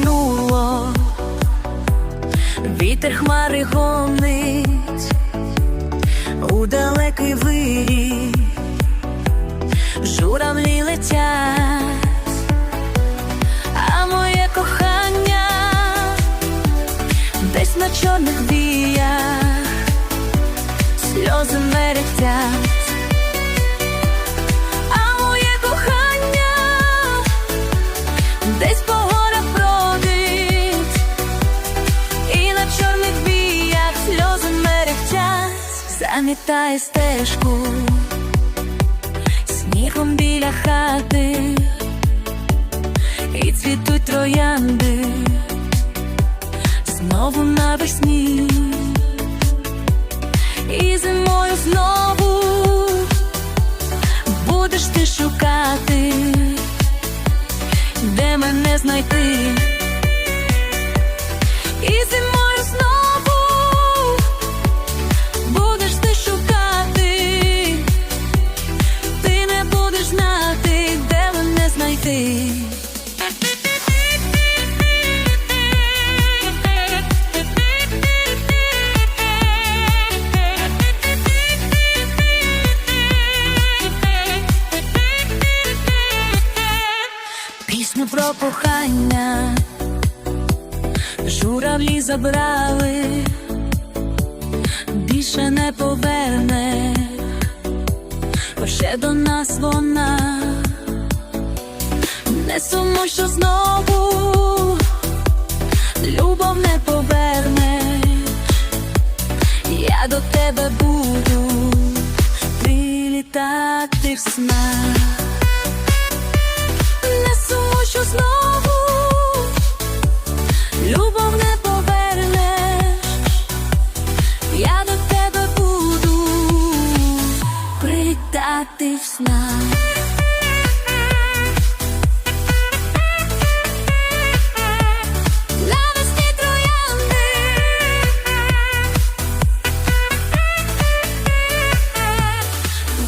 промайнуло, вітер хмари гонить у далекий вирій, журавлі летять, замітає стежку. Снігом біля хати, і цвітуть троянди. Знову навесні, і зимою знову будеш ти шукати, де мене знайти. Кохання. Журавлі забрали, більше не поверне, лише до нас вона, не сумуй, що знову любов не поверне, я до тебе буду прилітати в снах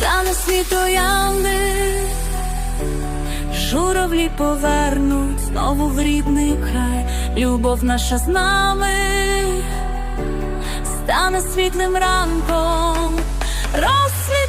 Навесні троянди. Журавлі повернуть знову в рідний любов наша з нами стане світлим ранком, розцвіте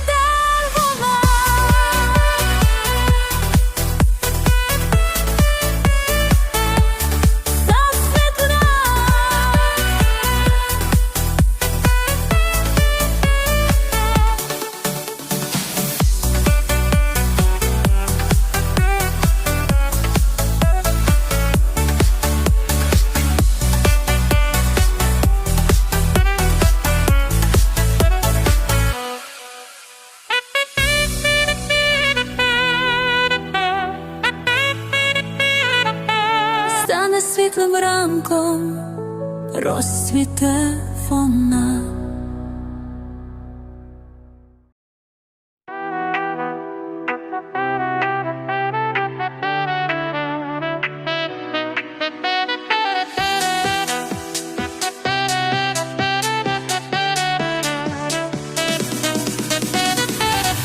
ранком, розцвіте вона.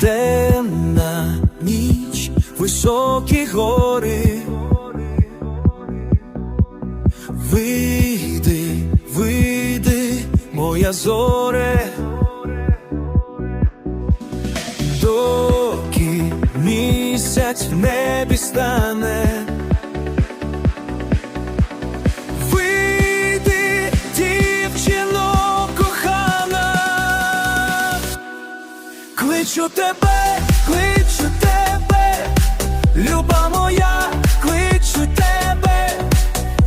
Темна високі гори. Моя зоре. Доки місяць в небі стане. Вийди, дівчино кохана. Кличу тебе, кличу тебе, люба моя, кличу тебе,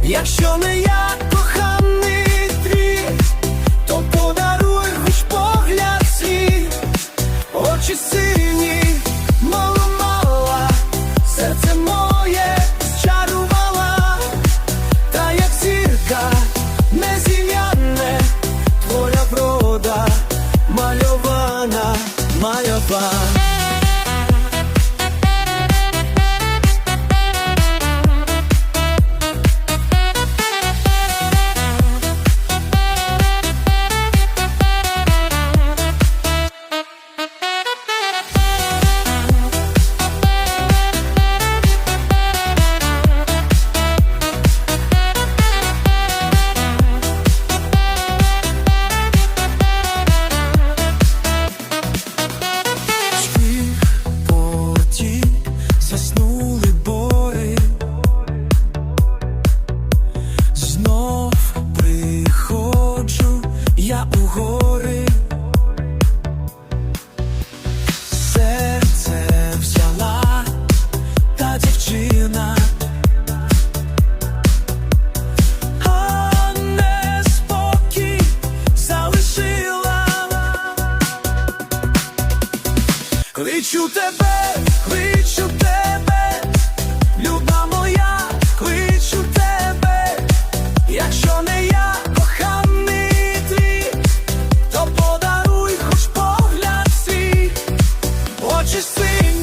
якщо не я Maior Bar. Кличу тебе, кличу тебе, люба моя, кличу тебе, якщо не я коханий твій, то подаруй хоч погляд очі сині.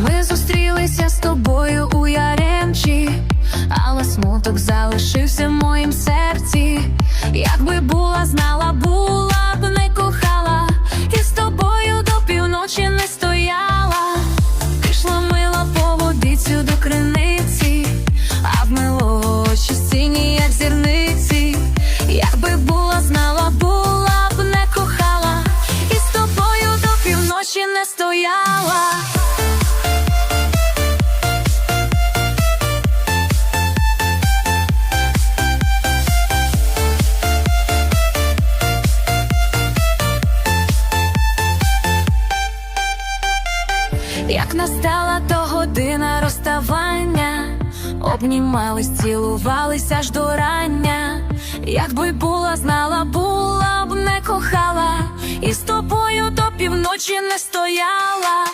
Мальована, мальована. тобою у Яремчі, але смуток залишився в моїм серці. Якби була, знала, була б не кохала, і з тобою до півночі не стояла. Пішла мила по водицю до криниці, а в милого очі сині, як зірниці. Якби була, знала, була б не кохала, і з тобою до півночі не стояла. Як настала то година розставання, обнімались, цілувались аж до рання. Якби була, знала, була б не кохала, і з тобою до півночі не стояла.